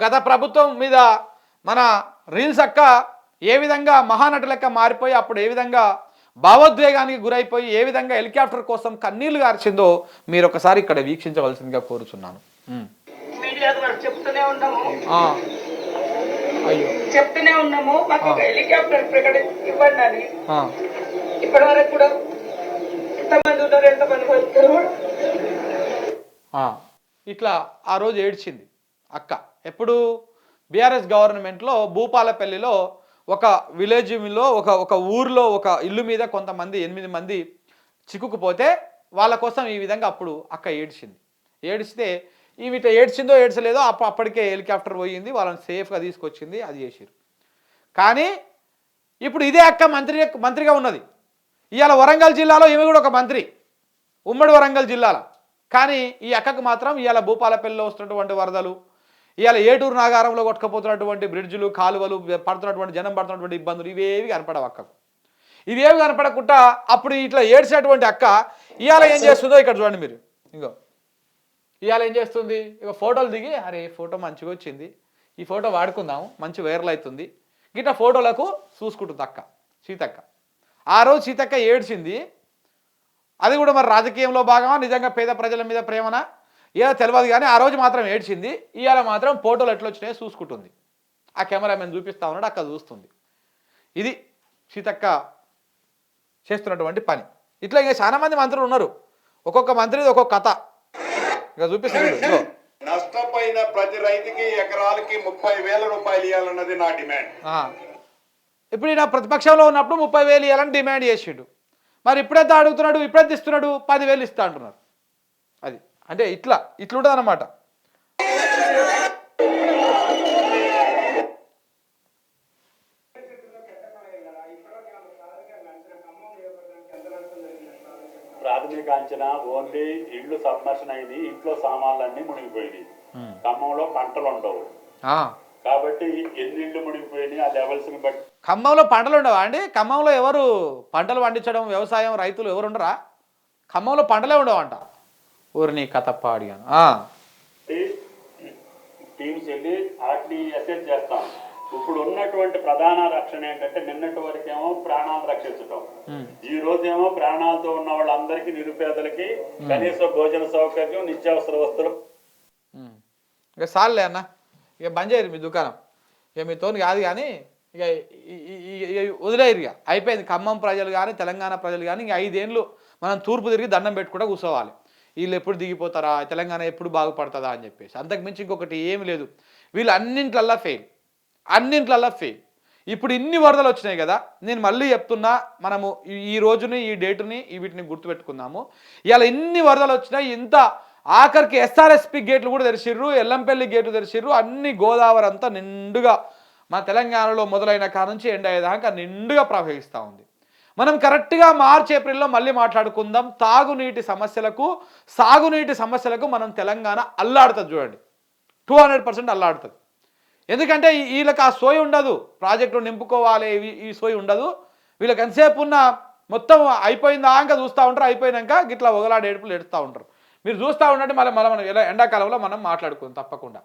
గత ప్రభుత్వం మీద మన రీల్స్ అక్క ఏ విధంగా మహానటి లెక్క మారిపోయి అప్పుడు ఏ విధంగా భావోద్వేగానికి గురైపోయి ఏ విధంగా హెలికాప్టర్ కోసం కన్నీళ్ళు గార్చిందో మీరు ఒకసారి ఇక్కడ వీక్షించవలసిందిగా కోరుచున్నాను. చెప్తూనే ఉన్నాము. ఆ. అయ్యో. చెప్తూనే ఉన్నాము. మాకు ఒక హెలికాప్టర్ ప్రకటన ఇవ్వండి అని ఆ. ఇప్పటి వరకు కూడా ఎంతమంది ఉన్నారు ఎంతమంది వస్తారు ఆ. ఇట్లా ఆ రోజు ఏడ్చింది అక్క. ఎప్పుడు బీఆర్ఎస్ గవర్నమెంట్లో భూపాలపల్లిలో ఒక విలేజ్లో ఒక ఒక ఊర్లో ఒక ఇల్లు మీద కొంతమంది ఎనిమిది మంది చిక్కుకుపోతే వాళ్ళ కోసం ఈ విధంగా అప్పుడు అక్క ఏడ్చింది. ఏడిస్తే ఈ ఇట్లా ఏడ్చిందో ఏడ్చలేదో అప్ప అప్పటికే హెలికాప్టర్ పోయింది వాళ్ళని సేఫ్గా తీసుకొచ్చింది అది చేసిరు కానీ ఇప్పుడు ఇదే అక్క మంత్రి మంత్రిగా ఉన్నది. ఇవాళ వరంగల్ జిల్లాలో ఈమె కూడా ఒక మంత్రి. ఉమ్మడి వరంగల్ జిల్లాలో. కానీ ఈ అక్కకు మాత్రం ఇవాళ భూపాలపల్లిలో వస్తున్నటువంటి వరదలు ఇవాళ ఏటూరు నాగారంలో కొట్టుకపోతున్నటువంటి బ్రిడ్జులు కాలువలు పడుతున్నటువంటి జనం పడుతున్నటువంటి ఇబ్బందులు ఇవేవి కనపడవు అక్కకు. ఇవేవి కనపడకుండా అప్పుడు ఇట్లా ఏడ్చినటువంటి అక్క ఇవాళ ఏం చేస్తుందో ఇక్కడ చూడండి మీరు. ఇంకో ఇవాళ ఏం చేస్తుంది? ఇక ఫోటోలు దిగి అరే ఫోటో మంచిగా వచ్చింది. ఈ ఫోటో వాడుకుందాము మంచి వైరల్ అవుతుంది. గిట్ల ఫోటోలకు చూసుకుంటుంది అక్క సీతక్క. ఆ రోజు సీతక్క ఏడ్చింది. అది కూడా మరి రాజకీయంలో భాగమా? నిజంగా పేద ప్రజల మీద ప్రేమనా? ఏదో తెలియదు కానీ ఆ రోజు మాత్రం ఏడ్చింది. ఇవాళ మాత్రం ఫోటోలు ఎట్లా వచ్చినాయో చూసుకుంటుంది. ఆ కెమెరామెన్ చూపిస్తా ఉన్నాడు అక్క చూస్తుంది. ఇది సీతక్క చేస్తున్నటువంటి పని. ఇట్లా ఇంకా చాలా మంది మంత్రులు ఉన్నారు. ఒక్కొక్క మంత్రిది ఒక్కొక్క కథ. ఇక చూపిస్తుంది. నష్టపోయిన ప్రతి రైతుకి ఎకరాలకి ముప్పై వేల రూపాయలు ఇవ్వాలన్నది నా డిమాండ్. ఇప్పుడు ఈయన ప్రతిపక్షంలో ఉన్నప్పుడు ముప్పై వేలు ఇవ్వాలని డిమాండ్ చేసిండు. మరి ఇప్పుడైతే అడుగుతున్నాడు? ఇప్పుడైతే ఇస్తున్నాడు? పదివేలు ఇస్తా అంటున్నారు. అది. అంటే ఇట్లా ఇట్లుంటుంది అనమాట ప్రాథమిక అంచనా ఓన్లీ ఇల్లు సబ్మర్షన్ అయింది ఇంట్లో సామాన్లన్నీ మునిగిపోయినాయి. ఖమ్మంలో పంటలు ఉండవు కాబట్టి ఎన్ని ఇళ్ళు మునిగిపోయినాయి ఆ లెవెల్స్ని బట్టి. ఖమ్మంలో పంటలు ఉండవా అండి? ఖమ్మంలో ఎవరు పంటలు పండించడం వ్యవసాయం రైతులు ఎవరు ఉండరా ఖమ్మంలో పంటలే ఉండవంట. ఊరి నీ కథ పాడిగాను ఆ. టీమ్స్ వెళ్ళి వాటిని అసెస్ చేస్తాం. ఇప్పుడు ఉన్నటువంటి ప్రధాన రక్షణ ఏంటంటే నిన్నటి వరకేమో ప్రాణాలు రక్షించడం ఈ రోజేమో ప్రాణాలతో ఉన్న వాళ్ళందరికీ నిరుపేదలకి కనీస భోజన సౌకర్యం నిత్యావసర వస్తువులు. ఇక సార్లే అన్న. ఇక బంద్ చేయరు మీ దుకాణం. ఇక మీతో కాదు కానీ ఇక వదిలేరు ఇక. అయిపోయింది. ఖమ్మం ప్రజలు కానీ తెలంగాణ ప్రజలు కానీ ఇంక ఐదేళ్ళు మనం తూర్పు తిరిగి దండం పెట్టుకుంటూ కూర్చోవాలి. వీళ్ళు ఎప్పుడు దిగిపోతారా? తెలంగాణ ఎప్పుడు బాగుపడుతుందా? అని చెప్పేసి. అంతకు మించి ఇంకొకటి ఏమి లేదు. వీళ్ళు అన్నింట్లల్లా ఫెయిల్ అన్నింట్లల్లా ఫెయిల్ ఇప్పుడు ఇన్ని వరదలు వచ్చినాయి కదా నేను మళ్ళీ చెప్తున్నా మనము ఈ- రోజుని ఈ డేటుని ఈ వీటిని గుర్తుపెట్టుకుందాము. ఇలా ఇన్ని వరదలు వచ్చినాయి ఇంత ఆఖరికి ఎస్ఆర్ఎస్పి గేట్లు కూడా తెరిచిర్రు ఎల్లంపల్లి గేట్లు తెరిచిర్రు అన్ని గోదావరి అంతా నిండుగా మన తెలంగాణలో మొదలైన కాడ నుంచి ఎండ అయ్యేదాకా నిండుగా ప్రవహిస్తూ ఉంది. మనం కరెక్ట్గా మార్చి ఏప్రిల్లో మళ్ళీ మాట్లాడుకుందాం. తాగునీటి సమస్యలకు సాగునీటి సమస్యలకు మనం తెలంగాణ అల్లాడుతుంది చూడండి. టూ హండ్రెడ్ పర్సెంట్ అల్లాడుతుంది. ఎందుకంటే వీళ్ళకి ఆ సోయి ఉండదు. ప్రాజెక్టు నింపుకోవాలి ఈ సోయి ఉండదు. వీళ్ళకి ఎంతసేపు ఉన్న మొత్తం అయిపోయిందాక చూస్తూ ఉంటారు. అయిపోయినాక గిట్లా ఒకలాడి ఎడుతూ ఉంటారు. మీరు చూస్తూ ఉండండి మళ్ళీ మళ్ళీ మనం ఎలా ఎండాకాలంలో మనం మాట్లాడుకుందాం తప్పకుండా.